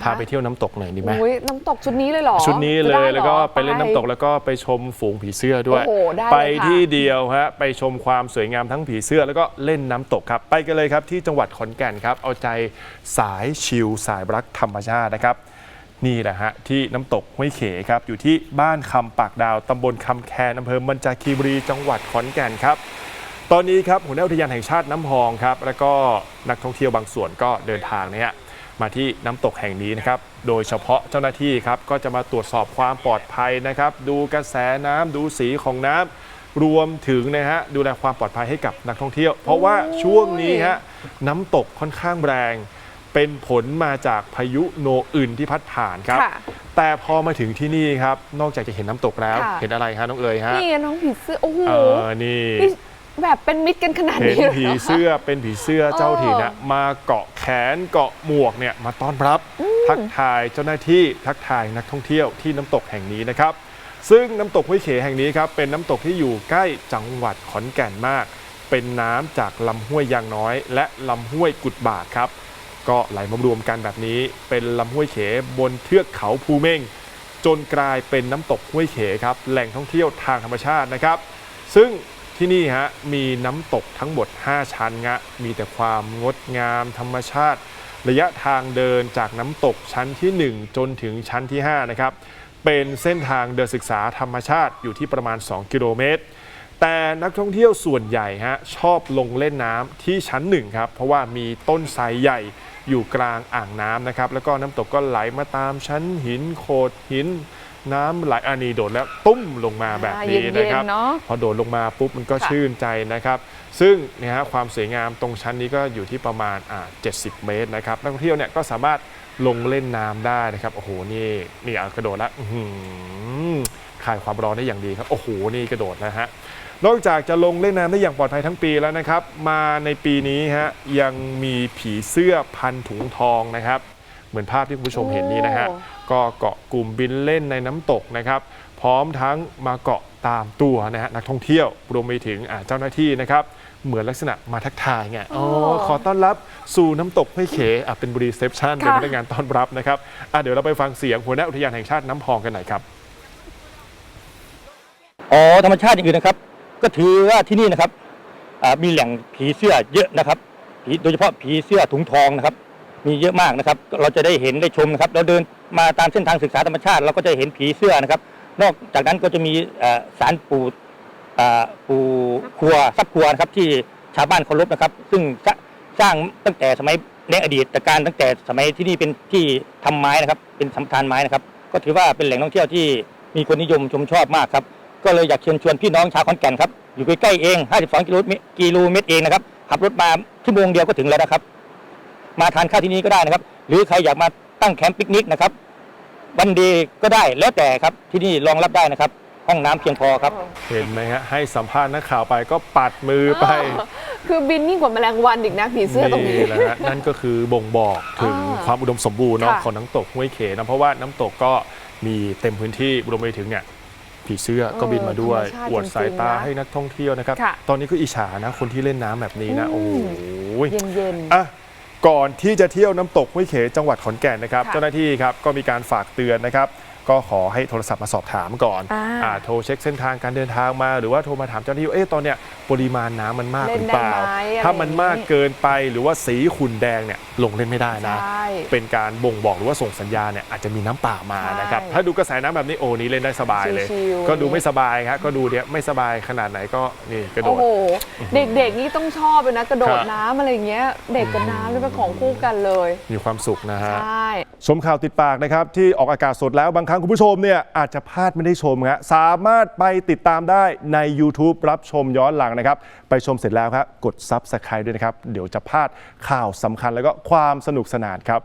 คะพาไปเที่ยวน้ำตกหน่อยดีไหมอุ้ยน้ำตกชุดนี้เลยเหรอ ชุดนี้เลจะยหรอแล้วก็ไปเล่นน้ำตกแล้วก็ไปชมฝูงผีเสื้อด้วยโอ้โหได้เลยไปค่ะที่เดียวฮะไปชมความสวยงามทั้งผีเสื้อแล้วก็เล่นน้ำตกครับ ไปกันเลยครับที่จังหวัดขอนแก่นครับ เอาใจสายชิลสายรักธรรมชาตินะครับนี่แหละฮะที่น้ำตกห้วยเขครับ อยู่ที่บ้านคำปากดาวตำบลคำแคนอำเภอมันจาคีรีบุรีจังหวัดขอนแก่นครับ ตอนนี้ครับหัวหน้าอุทยานแห่งชาติน้ำพองครับ แล้วก็นักท่องเที่ยวบางส่วนก็เดินทางเนี่ย มาที่น้ำตกแห่งนี้นะครับ โดยเฉพาะเจ้าหน้าที่ครับก็จะมาตรวจสอบความปลอดภัยนะครับ ดูกระแสน้ำดูสีของน้ำรวมถึงนะฮะดูแลความปลอดภัยให้กับนักท่องเที่ยว เพราะว่าช่วงนี้ฮะน้ำตกค่อนข้างแรง เป็นผลมาจากพายุโนอื่นที่พัดผ่านครับค่ะแต่พอมาถึงที่นี่ครับ นอกจากจะเห็นน้ำตกแล้วค่ะเห็นอะไรฮะน้องเอ๋ยฮะ นี่ไงน้องผีเสื้อ โอ้โหเออนี่นี่ แบบเป็นมิตรกันขนาดเห็นนี้เลยผีหรเสื้อเป็นผีเสื้อเจ้าถิ่นน่ะเออมาเกาะแขนเกาะหมวกเนี่ยมาต้อนรับทักทายเจ้าหน้าที่ทักทายนักท่องเที่ยวที่น้ำตกแห่งนี้นะครับ ซึ่งน้ำตกห้วยเขแห่งนี้ครับเป็นน้ำตกที่อยู่ใกล้จังหวัดขอนแก่นมาก เป็นน้ำจากลำห้วยยางน้อย และลำห้วยกุดบากครับ ก็ไหลมารวมกันแบบนี้ เป็นลำห้วยเขบนเทือกเขาภูเม่ง จนกลายเป็นน้ำตกห้วยเขครับแหล่งท่องเที่ยวทางธรรมชาตินะครับ ซึ่ง ที่นี่ฮะมีน้ำตกทั้งหมด 5 ชั้นงะมีแต่ความงดงามธรรมชาติ ระยะทางเดินจากน้ำตกชั้นที่ 1 จนถึงชั้นที่ 5 นะครับ เป็นเส้นทางเดินศึกษาธรรมชาติอยู่ที่ประมาณ 2 กิโลเมตร แต่นักท่องเที่ยวส่วนใหญ่ฮะชอบลงเล่นน้ำที่ชั้นหนึ่งครับ เพราะว่ามีต้นไทรใหญ่อยู่กลางอ่างน้ำนะครับ แล้วก็น้ำตกก็ไหลมาตามชั้นหินโขดหิน น้ำไหลอานีโดดแล้วตุ้มลงมาแบบนี้อ่าเย็นๆนะครับเนอะพอโดดลงมาปุ๊บมันก็ค่ะ ชื่นใจนะครับ ซึ่งเนี่ยฮะความสวยงามตรงชั้นนี้ก็อยู่ที่ประมาณอ่า70 เมตรนะครับนักท่องเที่ยวเนี่ยก็สามารถลงเล่นน้ำได้นะครับโอ้โหนี่นี่เอากระโดดแล้วอื้อหือคลายความร้อนได้อย่างดีครับโอ้โหนี่กระโดดนะฮะนอกจากจะลงเล่นน้ำได้อย่างปลอดภัยทั้งปีแล้วนะครับ มาในปีนี้ฮะยังมีผีเสื้อพันถุงทองนะครับเห มือนภาพที่คุณผู้ชมเห็นนี้นะฮะโอ้ก็เกาะกลุ่มบินเล่นในน้ำตกนะครับ พร้อมทั้งมาเกาะตามตัวนะฮะนักท่องเที่ยวรวมไปถึงอ่าเจ้าหน้าที่นะครับเหมือนลักษณะมาทักทายไงอ๋อขอต้อนรับสู่น้ำตกห้วยเขอะเป็นบริเซพชันเป็นพนักงานต้อนรับนะครับอะเดี๋ยวเราไปฟังเสียงหัวหน้าอุทยานแห่งชาติน้ำพองกันหน่อยครับ อ๋อธรรมชาติอย่างอื่นนะครับ ก็ถือว่าที่นี่นะครับอ่ามีแหล่งผีเสื้อเยอะนะครับผีโดยเฉพาะผีเสื้อถุงทองนะครับ มีเยอะมากนะครับ เราจะได้เห็นได้ชมนะครับ เราเดินมาตามเส้นทางศึกษาธรรมชาติ เราก็จะเห็นผีเสื้อนะครับ นอกจากนั้นก็จะมีสารปูปูครัวทรัพย์ครัวนะครับที่ชาวบ้านเคารพนะครับ ซึ่งสร้างตั้งแต่สมัยในอดีตการตั้งแต่สมัยที่นี่เป็นที่ทำไม้นะครับ เป็นสัมทานไม้นะครับ ก็ถือว่าเป็นแหล่งท่องเที่ยวที่มีคนนิยมชมชอบมากครับ ก็เลยอยากเชิญชวนพี่น้องชาวขอนแก่นครับ อยู่ใกล้ๆเอง 52 กิโลเมตรเองนะครับ ขับรถมาชั่วโมงเดียวก็ถึงแล้วนะครับ มาทานข้าวที่นี่ก็ได้นะครับ หรือใครอยากมาตั้งแคมป์ปิกนิกนะครับวันเดย์ก็ได้แล้วแต่ครับที่นี่รองรับได้นะครับ ห้องน้ำเพียงพอครับ เห็นไหมฮะให้สัมภาษณ์นักข่าวไปก็ปัดมือไปเออคือบินยิ่งกว่าแมลงวันอีกนะผีเสื้อตรงนี้ แหละฮะนั่นก็คือบ่งบอกถึงอ่าความอุดมสมบูรณ์เนาะค่ะของน้ำตกห้วยเขนะเพราะว่าน้ำตกก็มีเต็มพื้นที่รวมไปถึงเนี่ยผีเสื้อก็บินมาด้วยธรรมชาติอวดสายตาจริงๆนะให้นักท่องเที่ยวนะครับ ค่ะตอนนี้ก็อิจฉานะคนที่เล่นน้ำแบบนี้นะอืโอ้มโหเย็นอะ ก่อนที่จะเที่ยวน้ำตกห้วยเขจังหวัดขอนแก่นนะครับค่ะเจ้าหน้าที่ครับก็มีการฝากเตือนนะครับ ก็ขอให้โทรศัพท์มาสอบถามก่อนอ่าอ่าโทรเช็คเส้นทางการเดินทางมา หรือว่าโทรมาถามเจ้าหน้าที่ว่าเอ๊ะตอนเนี้ยปริมาณน้ำมันมากเล่หนรือเปล่าได้ไหมอะไรถ้ามันมากอย่างนี้เกินไปหรือว่าสีขุ่นแดงเนี่ยลงเล่นไม่ได้ๆนะใช่เป็นการบ่งบอกหรือว่าส่งสัญญาณเนี่ยอาจจะมีน้ำป่ามาใช่นะครับ ถ้าดูกระแสน้ำแบบนี้โอ้นี่เล่นได้สบายเลย ชิวๆ ก็ดูไม่สบายครับก็ดูเนี่ยไม่สบายขนาดไหนก็นี่กระโดโอ้ด โห เด็กๆนี่ต้องชอบเลยนะ กระโดคดรับ น้ำอะไรอย่างเงี้ย เด็กกับน้ำนี่เป็นของคู่กันเลย มีความสุขนะฮะ ใช่ ชมข่าวติดปากนะครับ ที่ออกอากาศสดแล้วบางครั้งคุณผู้ชมเนี่ยอาจจะพลาดไม่ได้ชมฮะสามารถไปติดตามได้ใน YouTube รับชมย้อนหลังนะครับ ไปชมเสร็จแล้วครับกด Subscribe ด้วยนะครับ เดี๋ยวจะพลาดข่าวสำคัญแล้วก็ความสนุกสนานครับ